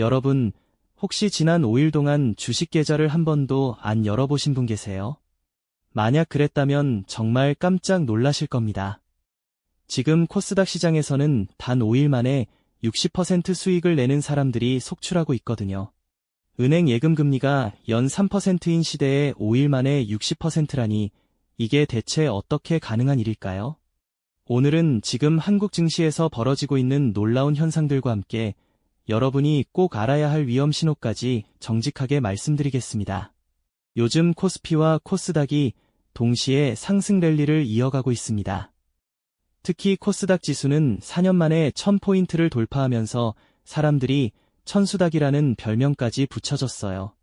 여러분, 혹시 지난 5일 동안 주식 계좌를 한 번도 안 열어보신 분 계세요? 만약 그랬다면 정말 깜짝 놀라실 겁니다. 지금 코스닥 시장에서는 단 5일 만에 60% 수익을 내는 사람들이 속출하고 있거든요. 은행 예금 금리가 연 3%인 시대에 5일 만에 60%라니 이게 대체 어떻게 가능한 일일까요? 오늘은 지금 한국 증시에서 벌어지고 있는 놀라운 현상들과 함께 여러분이 꼭 알아야 할 위험 신호까지 정직하게 말씀드리겠습니다. 요즘 코스피와 코스닥이 동시에 상승 랠리를 이어가고 있습니다. 특히 코스닥 지수는 4년 만에 1000포인트를 돌파하면서 사람들이 천수닥이라는 별명까지 붙여졌어요.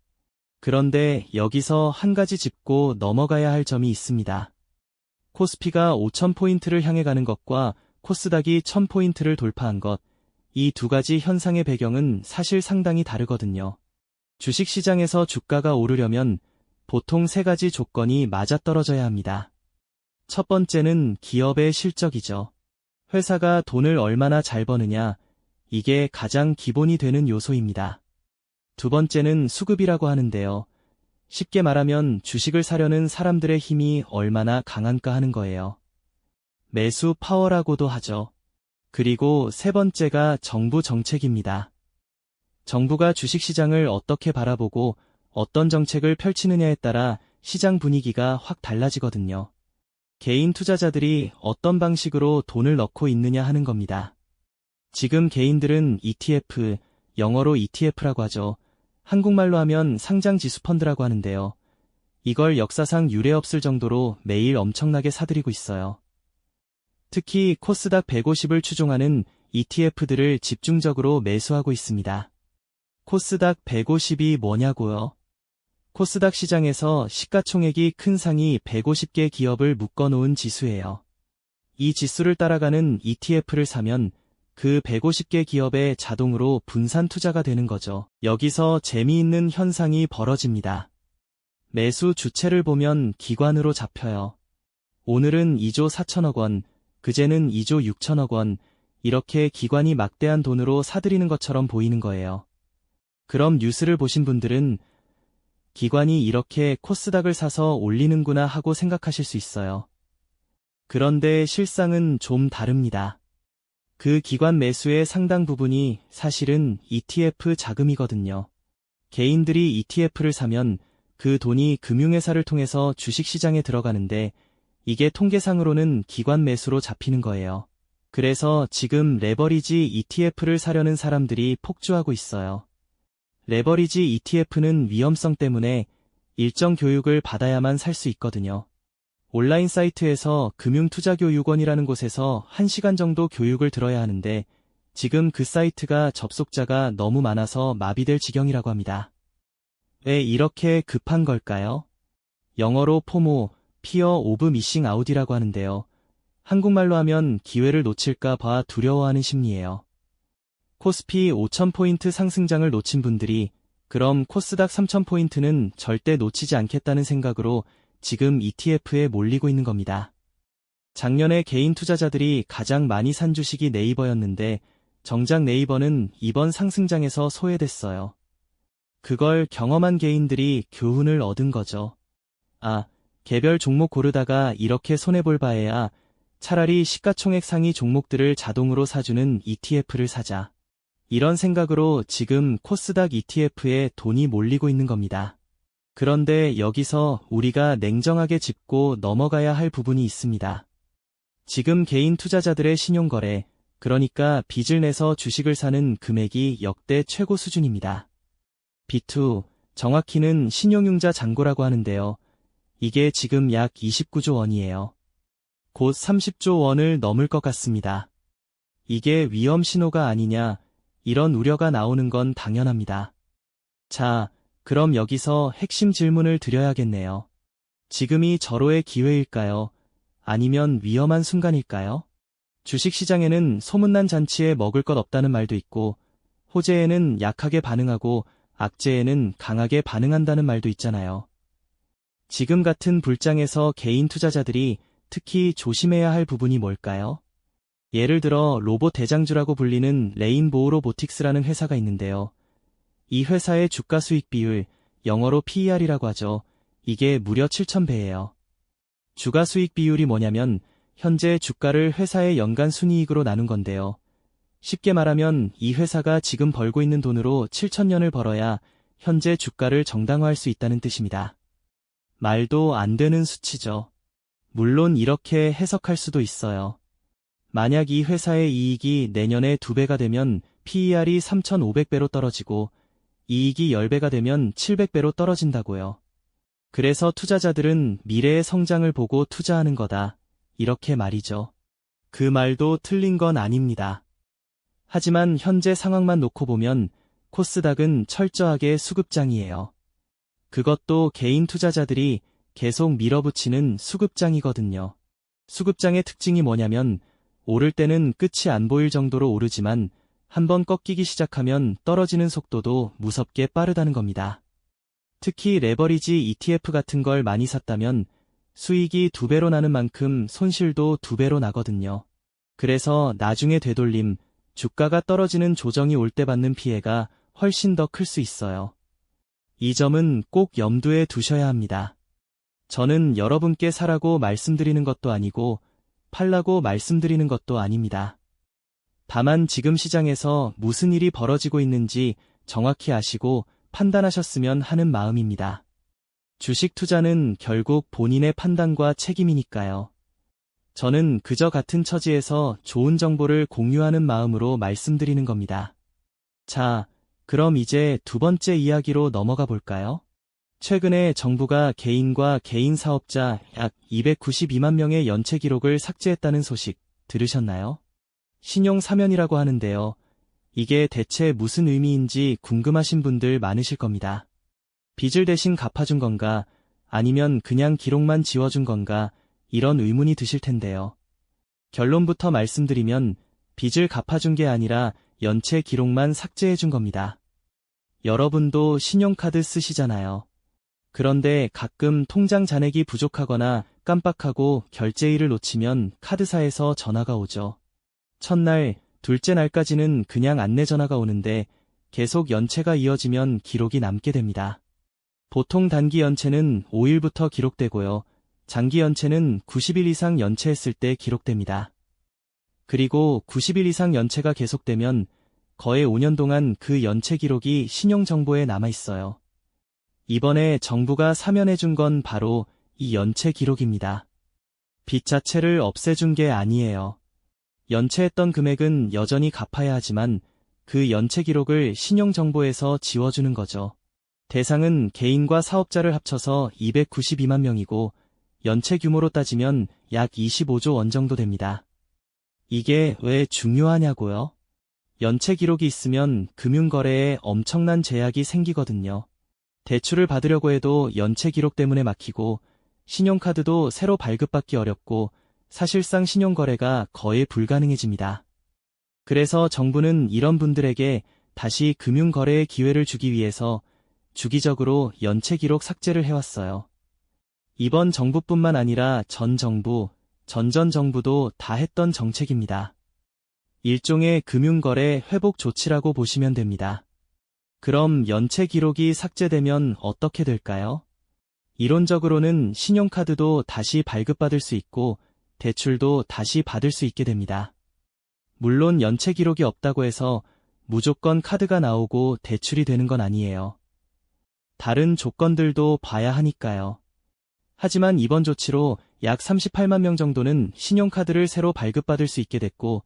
그런데 여기서 한 가지 짚고 넘어가야 할 점이 있습니다. 코스피가 5000포인트를 향해 가는 것과 코스닥이 1000포인트를 돌파한 것, 이 두 가지 현상의 배경은 사실 상당히 다르거든요. 주식시장에서 주가가 오르려면 보통 세 가지 조건이 맞아떨어져야 합니다. 첫 번째는 기업의 실적이죠. 회사가 돈을 얼마나 잘 버느냐, 이게 가장 기본이 되는 요소입니다. 두 번째는 수급이라고 하는데요. 쉽게 말하면 주식을 사려는 사람들의 힘이 얼마나 강한가 하는 거예요. 매수 파워라고도 하죠. 그리고 세 번째가 정부 정책입니다. 정부가 주식시장을 어떻게 바라보고 어떤 정책을 펼치느냐에 따라 시장 분위기가 확 달라지거든요. 개인 투자자들이 어떤 방식으로 돈을 넣고 있느냐 하는 겁니다. 지금 개인들은 ETF, 영어로 ETF라고 하죠. 한국말로 하면 상장 지수 펀드라고 하는데요. 이걸 역사상 유례 없을 정도로 매일 엄청나게 사들이고 있어요. 특히 코스닥 150을 추종하는 ETF들을 집중적으로 매수하고 있습니다. 코스닥 150이 뭐냐고요? 코스닥 시장에서 시가총액이 큰 상위 150개 기업을 묶어놓은 지수예요. 이 지수를 따라가는 ETF를 사면 그 150개 기업에 자동으로 분산 투자가 되는 거죠. 여기서 재미있는 현상이 벌어집니다. 매수 주체를 보면 기관으로 잡혀요. 오늘은 2조 4천억 원, 그제는 2조 6천억 원, 이렇게 기관이 막대한 돈으로 사들이는 것처럼 보이는 거예요. 그럼 뉴스를 보신 분들은 기관이 이렇게 코스닥을 사서 올리는구나 하고 생각하실 수 있어요. 그런데 실상은 좀 다릅니다. 그 기관 매수의 상당 부분이 사실은 ETF 자금이거든요. 개인들이 ETF를 사면 그 돈이 금융회사를 통해서 주식시장에 들어가는데 이게 통계상으로는 기관 매수로 잡히는 거예요. 그래서 지금 레버리지 ETF를 사려는 사람들이 폭주하고 있어요. 레버리지 ETF는 위험성 때문에 일정 교육을 받아야만 살 수 있거든요. 온라인 사이트에서 금융투자교육원이라는 곳에서 1시간 정도 교육을 들어야 하는데 지금 그 사이트가 접속자가 너무 많아서 마비될 지경이라고 합니다. 왜 이렇게 급한 걸까요? 영어로 포모, 피어 오브 미싱 아웃이라고 하는데요. 한국말로 하면 기회를 놓칠까 봐 두려워하는 심리예요. 코스피 5,000포인트 상승장을 놓친 분들이 그럼 코스닥 3,000포인트는 절대 놓치지 않겠다는 생각으로 지금 ETF에 몰리고 있는 겁니다. 작년에 개인 투자자들이 가장 많이 산 주식이 네이버였는데 정작 네이버는 이번 상승장에서 소외됐어요. 그걸 경험한 개인들이 교훈을 얻은 거죠. 아, 개별 종목 고르다가 이렇게 손해볼 바에야 차라리 시가총액 상위 종목들을 자동으로 사주는 ETF를 사자. 이런 생각으로 지금 코스닥 ETF에 돈이 몰리고 있는 겁니다. 그런데 여기서 우리가 냉정하게 짚고 넘어가야 할 부분이 있습니다. 지금 개인 투자자들의 신용거래, 그러니까 빚을 내서 주식을 사는 금액이 역대 최고 수준입니다. B2, 정확히는 신용융자 잔고라고 하는데요. 이게 지금 약 29조 원이에요. 곧 30조 원을 넘을 것 같습니다. 이게 위험 신호가 아니냐, 이런 우려가 나오는 건 당연합니다. 자, 그럼 여기서 핵심 질문을 드려야겠네요. 지금이 절호의 기회일까요? 아니면 위험한 순간일까요? 주식시장에는 소문난 잔치에 먹을 것 없다는 말도 있고, 호재에는 약하게 반응하고, 악재에는 강하게 반응한다는 말도 있잖아요. 지금 같은 불장에서 개인 투자자들이 특히 조심해야 할 부분이 뭘까요? 예를 들어 로봇 대장주라고 불리는 레인보우 로보틱스라는 회사가 있는데요. 이 회사의 주가 수익 비율, 영어로 PER이라고 하죠. 이게 무려 7,000배예요. 주가 수익 비율이 뭐냐면 현재 주가를 회사의 연간 순이익으로 나눈 건데요. 쉽게 말하면 이 회사가 지금 벌고 있는 돈으로 7천년을 벌어야 현재 주가를 정당화할 수 있다는 뜻입니다. 말도 안 되는 수치죠. 물론 이렇게 해석할 수도 있어요. 만약 이 회사의 이익이 내년에 2배가 되면 PER이 3,500배로 떨어지고 이익이 10배가 되면 700배로 떨어진다고요. 그래서 투자자들은 미래의 성장을 보고 투자하는 거다. 이렇게 말이죠. 그 말도 틀린 건 아닙니다. 하지만 현재 상황만 놓고 보면 코스닥은 철저하게 수급장이에요. 그것도 개인 투자자들이 계속 밀어붙이는 수급장이거든요. 수급장의 특징이 뭐냐면 오를 때는 끝이 안 보일 정도로 오르지만 한번 꺾이기 시작하면 떨어지는 속도도 무섭게 빠르다는 겁니다. 특히 레버리지 ETF 같은 걸 많이 샀다면 수익이 두 배로 나는 만큼 손실도 두 배로 나거든요. 그래서 나중에 되돌림, 주가가 떨어지는 조정이 올 때 받는 피해가 훨씬 더 클 수 있어요. 이 점은 꼭 염두에 두셔야 합니다. 저는 여러분께 사라고 말씀드리는 것도 아니고 팔라고 말씀드리는 것도 아닙니다. 다만 지금 시장에서 무슨 일이 벌어지고 있는지 정확히 아시고 판단하셨으면 하는 마음입니다. 주식 투자는 결국 본인의 판단과 책임이니까요. 저는 그저 같은 처지에서 좋은 정보를 공유하는 마음으로 말씀드리는 겁니다. 자, 그럼 이제 두 번째 이야기로 넘어가 볼까요? 최근에 정부가 개인과 개인 사업자 약 292만 명의 연체 기록을 삭제했다는 소식 들으셨나요? 신용 사면이라고 하는데요. 이게 대체 무슨 의미인지 궁금하신 분들 많으실 겁니다. 빚을 대신 갚아준 건가, 아니면 그냥 기록만 지워준 건가, 이런 의문이 드실 텐데요. 결론부터 말씀드리면 빚을 갚아준 게 아니라 연체 기록만 삭제해준 겁니다. 여러분도 신용카드 쓰시잖아요. 그런데 가끔 통장 잔액이 부족하거나 깜빡하고 결제일을 놓치면 카드사에서 전화가 오죠. 첫날, 둘째 날까지는 그냥 안내 전화가 오는데 계속 연체가 이어지면 기록이 남게 됩니다. 보통 단기 연체는 5일부터 기록되고요. 장기 연체는 90일 이상 연체했을 때 기록됩니다. 그리고 90일 이상 연체가 계속되면 거의 5년 동안 그 연체 기록이 신용정보에 남아 있어요. 이번에 정부가 사면해준 건 바로 이 연체 기록입니다. 빚 자체를 없애준 게 아니에요. 연체했던 금액은 여전히 갚아야 하지만 그 연체 기록을 신용정보에서 지워주는 거죠. 대상은 개인과 사업자를 합쳐서 292만 명이고 연체 규모로 따지면 약 25조 원 정도 됩니다. 이게 왜 중요하냐고요? 연체 기록이 있으면 금융거래에 엄청난 제약이 생기거든요. 대출을 받으려고 해도 연체 기록 때문에 막히고 신용카드도 새로 발급받기 어렵고 사실상 신용거래가 거의 불가능해집니다. 그래서 정부는 이런 분들에게 다시 금융거래의 기회를 주기 위해서 주기적으로 연체 기록 삭제를 해왔어요. 이번 정부뿐만 아니라 전 정부, 전전 정부도 다 했던 정책입니다. 일종의 금융거래 회복 조치라고 보시면 됩니다. 그럼 연체 기록이 삭제되면 어떻게 될까요? 이론적으로는 신용카드도 다시 발급받을 수 있고 대출도 다시 받을 수 있게 됩니다. 물론 연체 기록이 없다고 해서 무조건 카드가 나오고 대출이 되는 건 아니에요. 다른 조건들도 봐야 하니까요. 하지만 이번 조치로 약 38만 명 정도는 신용카드를 새로 발급받을 수 있게 됐고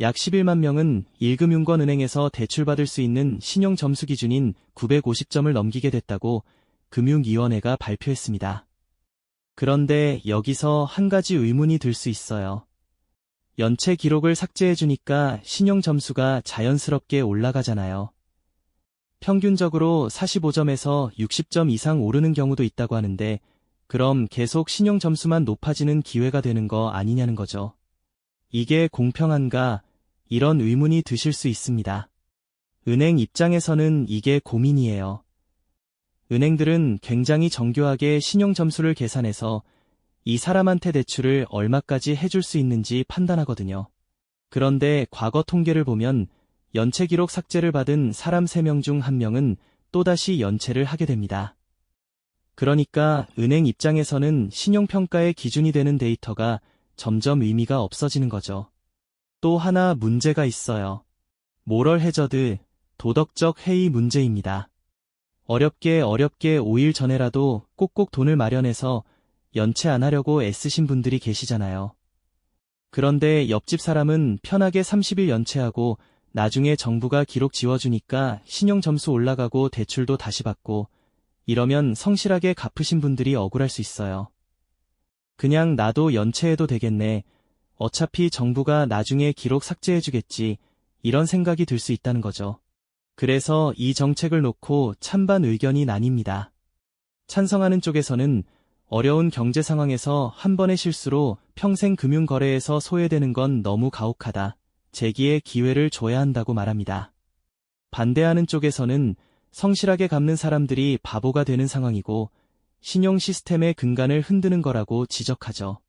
약 11만 명은 1금융권 은행에서 대출받을 수 있는 신용 점수 기준인 950점을 넘기게 됐다고 금융위원회가 발표했습니다. 그런데 여기서 한 가지 의문이 들 수 있어요. 연체 기록을 삭제해주니까 신용 점수가 자연스럽게 올라가잖아요. 평균적으로 45점에서 60점 이상 오르는 경우도 있다고 하는데, 그럼 계속 신용 점수만 높아지는 기회가 되는 거 아니냐는 거죠. 이게 공평한가, 이런 의문이 드실 수 있습니다. 은행 입장에서는 이게 고민이에요. 은행들은 굉장히 정교하게 신용 점수를 계산해서 이 사람한테 대출을 얼마까지 해줄 수 있는지 판단하거든요. 그런데 과거 통계를 보면 연체 기록 삭제를 받은 사람 3명 중 1명은 또다시 연체를 하게 됩니다. 그러니까 은행 입장에서는 신용평가의 기준이 되는 데이터가 점점 의미가 없어지는 거죠. 또 하나 문제가 있어요. 모럴 해저드, 도덕적 해이 문제입니다. 어렵게 어렵게 5일 전에라도 꼭꼭 돈을 마련해서 연체 안 하려고 애쓰신 분들이 계시잖아요. 그런데 옆집 사람은 편하게 30일 연체하고 나중에 정부가 기록 지워주니까 신용 점수 올라가고 대출도 다시 받고 이러면 성실하게 갚으신 분들이 억울할 수 있어요. 그냥 나도 연체해도 되겠네. 어차피 정부가 나중에 기록 삭제해주겠지. 이런 생각이 들 수 있다는 거죠. 그래서 이 정책을 놓고 찬반 의견이 나뉩니다. 찬성하는 쪽에서는 어려운 경제 상황에서 한 번의 실수로 평생 금융거래에서 소외되는 건 너무 가혹하다. 재기의 기회를 줘야 한다고 말합니다. 반대하는 쪽에서는 성실하게 갚는 사람들이 바보가 되는 상황이고 신용 시스템의 근간을 흔드는 거라고 지적하죠.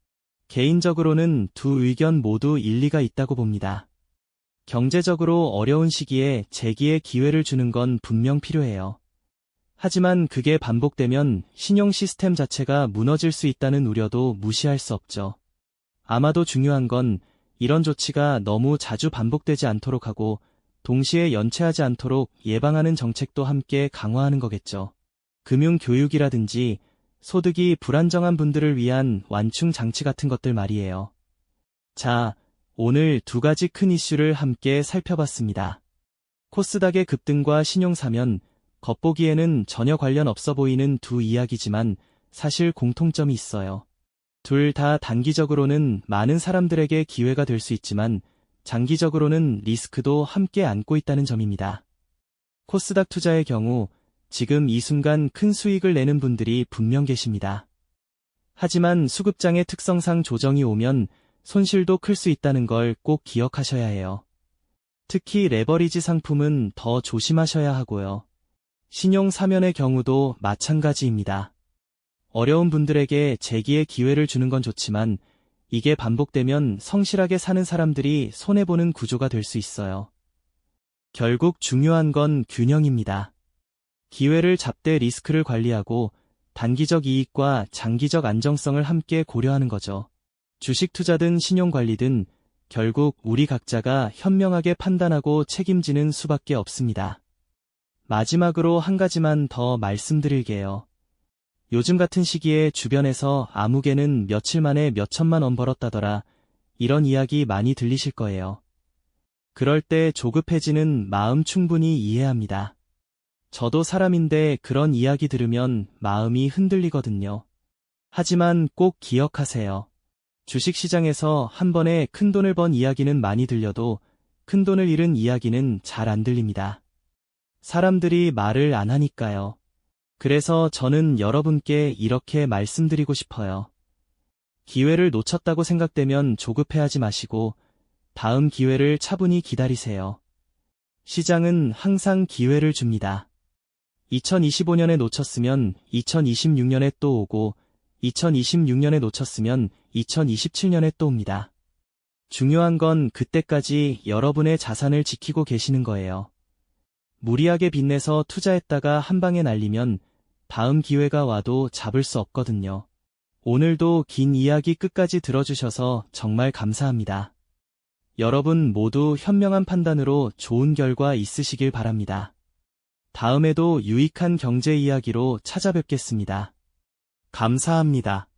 개인적으로는 두 의견 모두 일리가 있다고 봅니다. 경제적으로 어려운 시기에 재기의 기회를 주는 건 분명 필요해요. 하지만 그게 반복되면 신용 시스템 자체가 무너질 수 있다는 우려도 무시할 수 없죠. 아마도 중요한 건 이런 조치가 너무 자주 반복되지 않도록 하고 동시에 연체하지 않도록 예방하는 정책도 함께 강화하는 거겠죠. 금융 교육이라든지 소득이 불안정한 분들을 위한 완충 장치 같은 것들 말이에요. 자, 오늘 두 가지 큰 이슈를 함께 살펴봤습니다. 코스닥의 급등과 신용사면, 겉보기에는 전혀 관련 없어 보이는 두 이야기지만 사실 공통점이 있어요. 둘 다 단기적으로는 많은 사람들에게 기회가 될 수 있지만 장기적으로는 리스크도 함께 안고 있다는 점입니다. 코스닥 투자의 경우 지금 이 순간 큰 수익을 내는 분들이 분명 계십니다. 하지만 수급장의 특성상 조정이 오면 손실도 클 수 있다는 걸 꼭 기억하셔야 해요. 특히 레버리지 상품은 더 조심하셔야 하고요. 신용 사면의 경우도 마찬가지입니다. 어려운 분들에게 재기의 기회를 주는 건 좋지만 이게 반복되면 성실하게 사는 사람들이 손해보는 구조가 될 수 있어요. 결국 중요한 건 균형입니다. 기회를 잡되 리스크를 관리하고 단기적 이익과 장기적 안정성을 함께 고려하는 거죠. 주식 투자든 신용 관리든 결국 우리 각자가 현명하게 판단하고 책임지는 수밖에 없습니다. 마지막으로 한 가지만 더 말씀드릴게요. 요즘 같은 시기에 주변에서 아무개는 며칠 만에 몇천만 원 벌었다더라. 이런 이야기 많이 들리실 거예요. 그럴 때 조급해지는 마음 충분히 이해합니다. 저도 사람인데 그런 이야기 들으면 마음이 흔들리거든요. 하지만 꼭 기억하세요. 주식시장에서 한 번에 큰 돈을 번 이야기는 많이 들려도 큰 돈을 잃은 이야기는 잘 안 들립니다. 사람들이 말을 안 하니까요. 그래서 저는 여러분께 이렇게 말씀드리고 싶어요. 기회를 놓쳤다고 생각되면 조급해하지 마시고 다음 기회를 차분히 기다리세요. 시장은 항상 기회를 줍니다. 2025년에 놓쳤으면 2026년에 또 오고 2026년에 놓쳤으면 2027년에 또 옵니다. 중요한 건 그때까지 여러분의 자산을 지키고 계시는 거예요. 무리하게 빚내서 투자했다가 한 방에 날리면 다음 기회가 와도 잡을 수 없거든요. 오늘도 긴 이야기 끝까지 들어주셔서 정말 감사합니다. 여러분 모두 현명한 판단으로 좋은 결과 있으시길 바랍니다. 다음에도 유익한 경제 이야기로 찾아뵙겠습니다. 감사합니다.